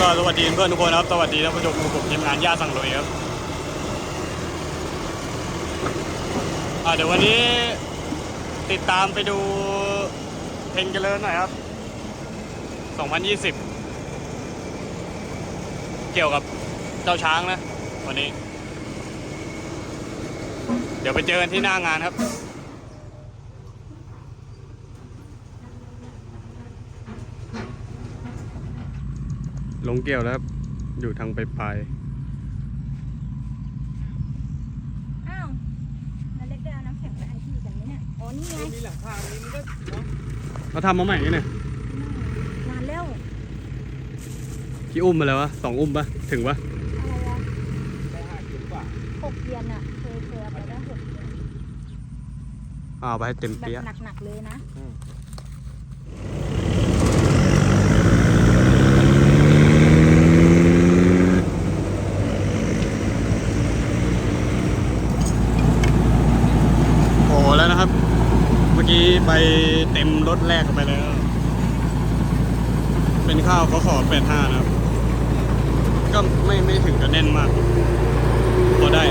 ก็สวัสดีเพื่อนทุกคนครับ สวัสดีท่านผู้ชมผมทีมงานย่าสั่งลุยครับเดี๋ยววันนี้ติดตามไปดูเพลงเจริญหน่อยครับ 2020 เกี่ยวกับเจ้าช้างนะ วันนี้ เดี๋ยวไปเจอกันที่หน้างานครับ ลงเกี่ยวแล้วครับ อยู่ทางไปปลายอ้าวนาเล็กได้เอาน้ำแข็งไปให้พี่กันไหมเนี่ย อ๋อ นี่ไง มีหลังคานี้มันก็เนาะเราทำมาใหม่นี่เนี่ยนานแล้ว กี่อุ้มมาแล้ววะสองอุ้มปะถึงปะอะไรอะได้ห้าสิบกว่าหกเยียนอะเคยเคยเอาไปได้หกเยียนเอาไปให้เต็มแบบเปี้ยะหนักๆเลยนะโอ้แล้วนะครับ เมื่อกี้ ไปเต็มรถแรกไปแล้ว เป็นข้าวเขาขอแปดห้านะครับ ก็ไม่ไม่ถึงกับแน่นมากพอได้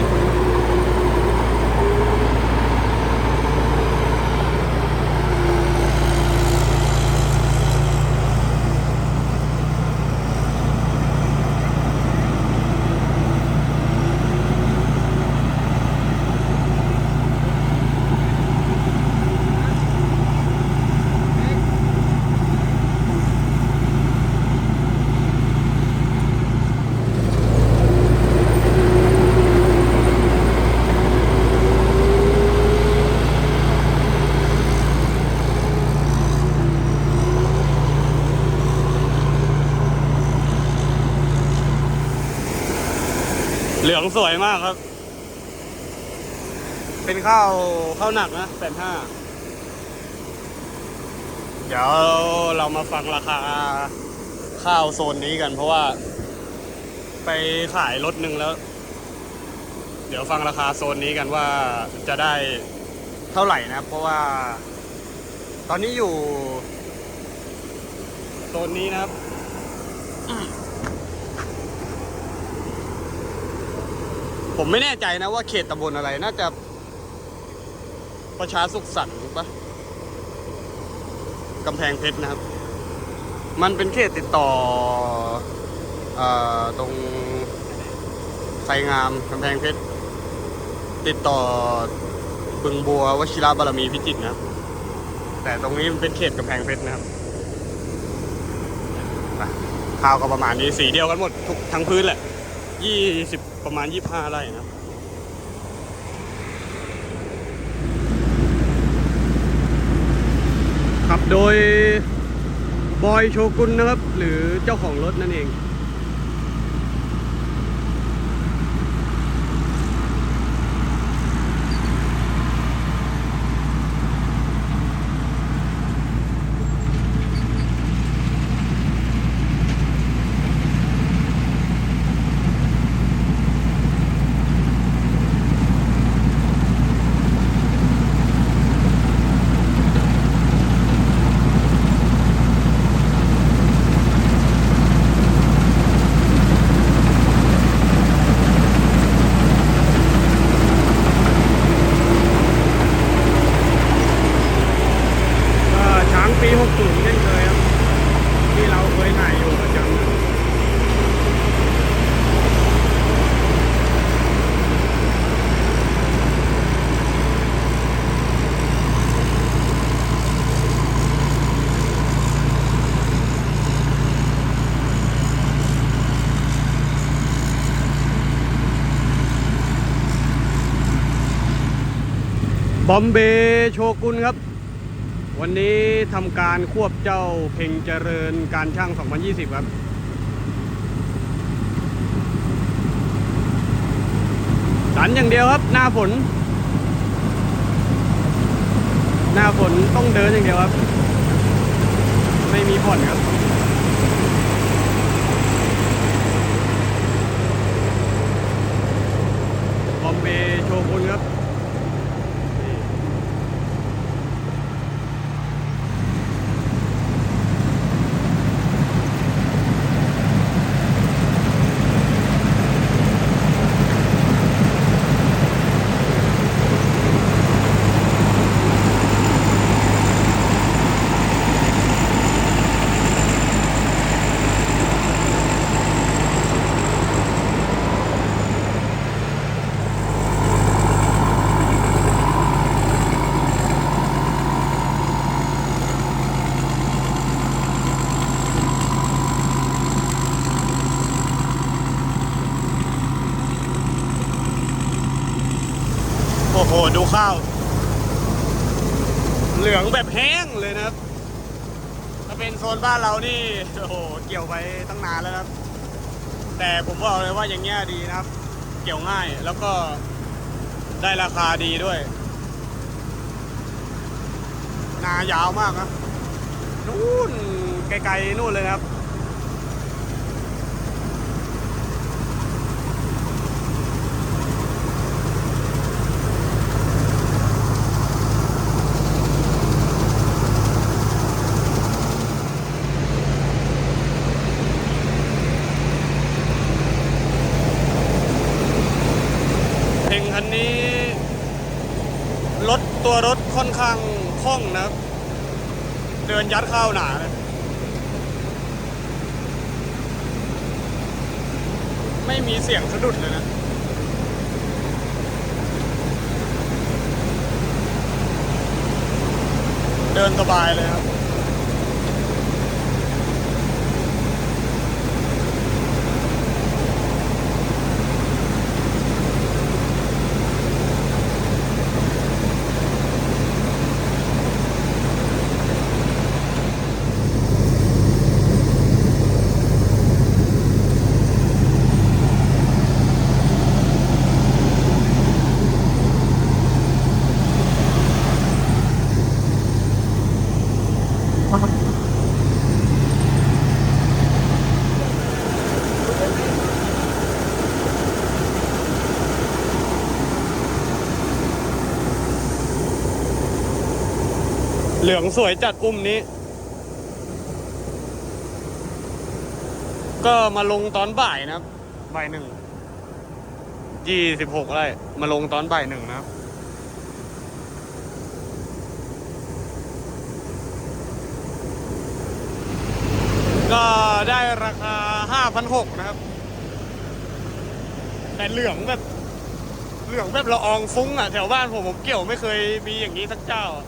งสวยมากครับ เป็นข้าวข้าวหนักนะแปดห้าเดี๋ยวเรามาฟังราคาข้าวโซนนี้กัน เพราะว่า ไปขายรถหนึ่งแล้ว เดี๋ยวฟังราคาโซนนี้กันว่าจะได้เท่าไหร่นะครับเพราะว่า ตอนนี้อยู่ โซนนี้นะครับ ผมไม่แน่ใจนะว่าเขตตำบลอะไร น่าจะ ประชาสุขสันต์ปะกำแพงเพชรนะครับ มันเป็นเขตติดต่ออตรงไซงามกำแพงเพชร ติดต่อบึงบัววชิระบารมีพิจิตรนะแต่ตรงนี้มันเป็นเขตกำแพงเพชรนะครับอะข้าวก็ประมาณนี้สีเดียวกันหมดทุกทั้งพื้นแหละ ยี่สิบประมาณยี่ห้าไร่นะครับโดยบอยโชกุนนะครับ หรือเจ้าของรถนั่นเอง ก็ช้าง ปี 60เช่นเคยครับ ที่เราเคยถ่ายอยู่ประจำบอมเบย์โชกุนครับ วันนี้ทำการควบเจ้าเพ่งเจริญการช่าง 2020 ครับ สันอย่างเดียวครับ หน้าฝน หน้าฝนต้องเดินอย่างเดียวครับ ไม่มีผ่อนครับบอมเบย์โชกุนครับนี่ อ้ดู ข้าว เหลืองแบบแห้งเลยนะครับ ถ้าเป็นโซนบ้านเรานี่โอ้โหเกี่ยวไปตั้งนานแล้วครับ แต่ผมบอกเลยว่าอย่างเงี้ยดีนะครับ เกี่ยวง่ายแล้วก็ได้ราคาดีด้วย นายาวมากนะนู่นไกลๆนู่นเลยครับ เพลงคันนี้ รถตัวรถค่อนข้างคล่องนะครับ เดินยัดเข้าหนาเลยไม่มีเสียงสะดุดเลยนะเดินสบายเลยครับ ลืองสวยจัดอุ้มนี้ ก็มาลงตอนบ่ายนะครับ บ่ายหนึ่ง ยี่สิบหกไร มาลงตอนบ่ายหนึ่งนะครับ ก็ได้ราคาห้าพันหกนะครับ แต่เหลืองแบบ เหลืองแบบละอองฟุ้งอะ แถวบ้านผมผมเกี่ยวไม่เคยมีอย่างนี้สักเจ้าอะ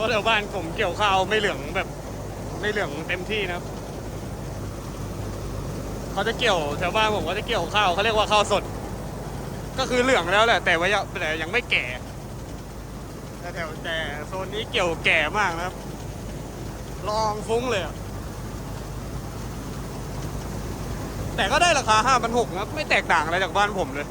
ราะแถวบ้านผมเกี่ยวข้าวไม่เหลืองแบบ ไม่เหลืองเต็มที่นะครับเขาจะเกี่ยวแถวบ้านผมก็จะเกี่ยวข้าวเขาเรียกว่าข้าวสด ก็คือเหลืองแล้วแหละ แต่ว่ายังแต่ยังไม่แก่แต่แถวแต่โซนนี้เกี่ยวแก่มากนะครับ ลองฟุ้งเลยแต่ก็ได้ราคาห้าพันหกนะครับไม่แตกต่างอะไรจากบ้านผมเลย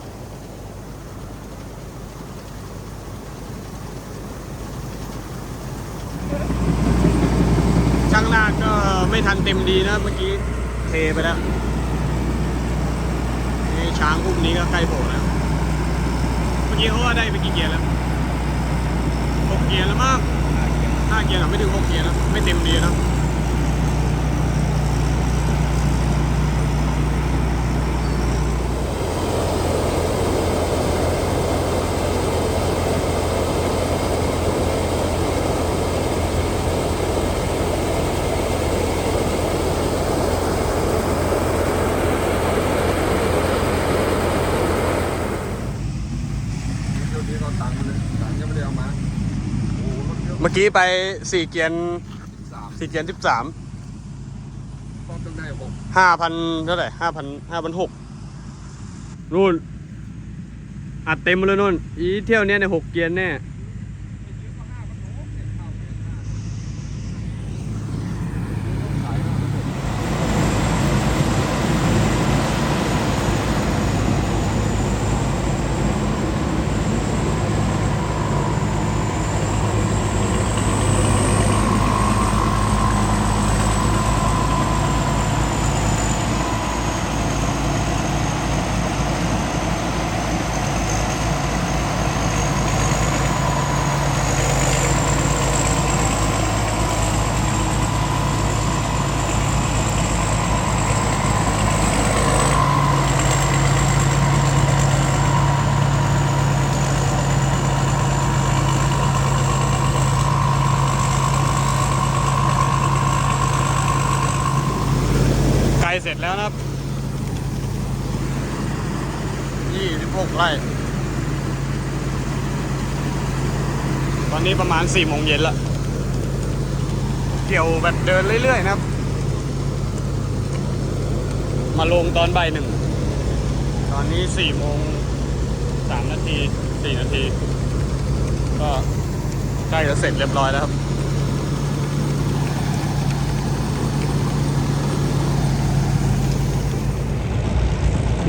างลาก็ไม่ทันเต็มดีนะเมื่อกี้เทไปแล้วนี่ช้างพวกนี้ก็ใกล้โผล่แล้ว เมื่อกี้เขาว่าได้ไปกี่เกียร์แล้วหกเกียร์แล้วมั้งห้าเกียร์หรอไม่ถึงหกเกียร์นะไม่เต็มดีนะเมื่อกี้ไปสี่เกียร์สี่เกียร์สิบสามห้าพันเท่าไหร่ห้าพันห้าพันหกนู่นอัดเต็มเลยนู่น อีเที่ยวเนี้ยในหกเกียร์แน่ ไกลเสร็จแล้วนะครับ ยี่สิบหกไร่ ตอนนี้ประมาณสี่โมงเย็นละเกี่ยวแบบเดินเรื่อยๆนะครับ มาลงตอนบ่ายหนึ่ง ตอนนี้สี่โมงสามนาทีสี่นาที ก็ใกล้จะเสร็จเรียบร้อยแล้วครับ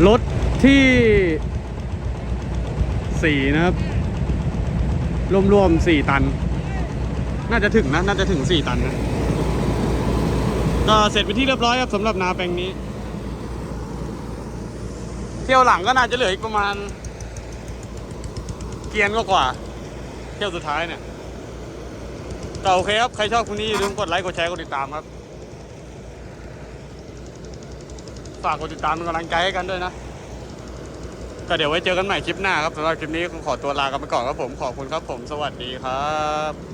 รถที่สี่นะครับ รวมๆสี่ตัน น่าจะถึงนะ น่าจะถึงสี่ตันนะ ก็เสร็จไปที่เรียบร้อยครับสำหรับนาแปลงนี้ เที่ยวหลังก็น่าจะเหลืออีกประมาณ เกียนก็กว่า เที่ยวสุดท้ายเนี่ยก็โอเคครับ ใครชอบคุณนี้อย่าลืมกดไลค์ กดแชร์ กดติดตามครับ ฝากกดติดตามเป็นกำลังใจให้กันด้วยนะ ก็เดี๋ยวไว้เจอกันใหม่คลิปหน้าครับสำหรับคลิปนี้ขอตัวลากันไปก่อนครับผมขอบคุณครับผมสวัสดีครับ